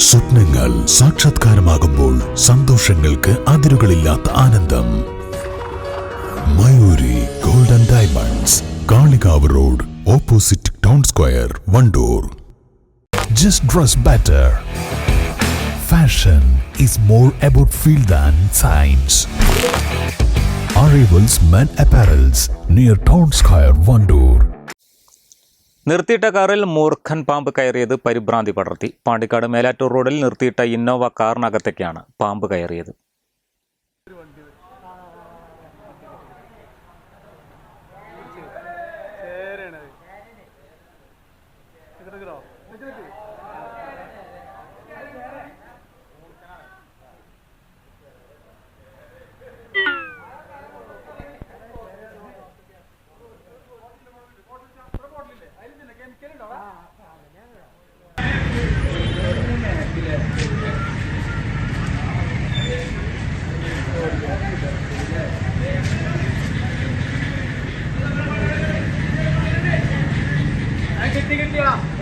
സ്വപ്നങ്ങൾ സാക്ഷാത്കാരമാകുമ്പോൾ സന്തോഷങ്ങൾക്ക് അതിരുകളില്ലാത്ത ആനന്ദം. Mayuri golden diamonds Kalikavu road opposite town square Wandoor. Just dress better fashion is more about feel than science Arrivals Men Apparels near Town Square, Vandoor. നിർത്തിയിട്ട കാറിൽ മൂർഖൻ പാമ്പ് കയറിയത് പരിഭ്രാന്തി പടർത്തി. പാണ്ടിക്കാട് മേലാറ്റൂർ റോഡിൽ നിർത്തിയിട്ട ഇന്നോവ കാറിനകത്തേക്കാണ് പാമ്പ് കയറിയത്.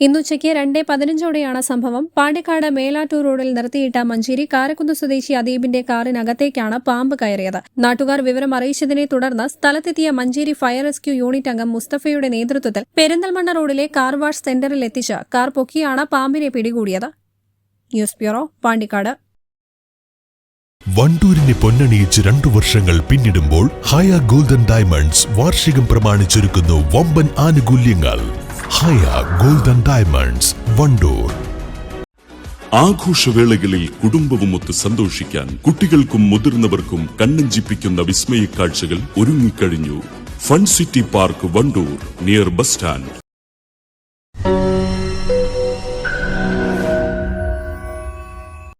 ഇന്നുച്ചയ്ക്ക് രണ്ടേ പതിനഞ്ചോടെയാണ് സംഭവം. പാണ്ടിക്കാട് മേലാറ്റൂർ റോഡിൽ നിർത്തിയിട്ട മഞ്ചേരി കാരക്കുന്ന് സ്വദേശി അദീബിന്റെ കാറിനകത്തേക്കാണ് പാമ്പ് കയറിയത്. നാട്ടുകാർ വിവരം അറിയിച്ചതിനെ തുടർന്ന് സ്ഥലത്തെത്തിയ മഞ്ചേരി ഫയർ റെസ്ക്യൂ യൂണിറ്റ് അംഗം മുസ്തഫയുടെ നേതൃത്വത്തിൽ പെരിന്തൽമണ്ണ റോഡിലെ കാർ വാഷ് സെന്ററിൽ എത്തിച്ച് കാർ പൊക്കിയാണ് പാമ്പിനെ പിടികൂടിയത്. News bureau Pandikkad. വണ്ടൂരിനെ പൊന്നണിയിച്ച് രണ്ടു വർഷങ്ങൾ പിന്നിടുമ്പോൾ ഹയ ഗോൾഡൻ ഡയമണ്ട്സ് വാർഷികം പ്രമാണിച്ചൊരുക്കുന്നു വമ്പൻ ആനുകൂല്യങ്ങൾ. Haya golden diamonds Wandoor. ആഘോഷവേളകളിൽ കുടുംബവും ഒത്ത് സന്തോഷിക്കാൻ കുട്ടികൾക്കും മുതിർന്നവർക്കും കണ്ണഞ്ചിപ്പിക്കുന്ന വിസ്മയ കാഴ്ചകൾ ഒരുങ്ങിക്കഴിഞ്ഞു. Fun city park Wandoor near bus stand.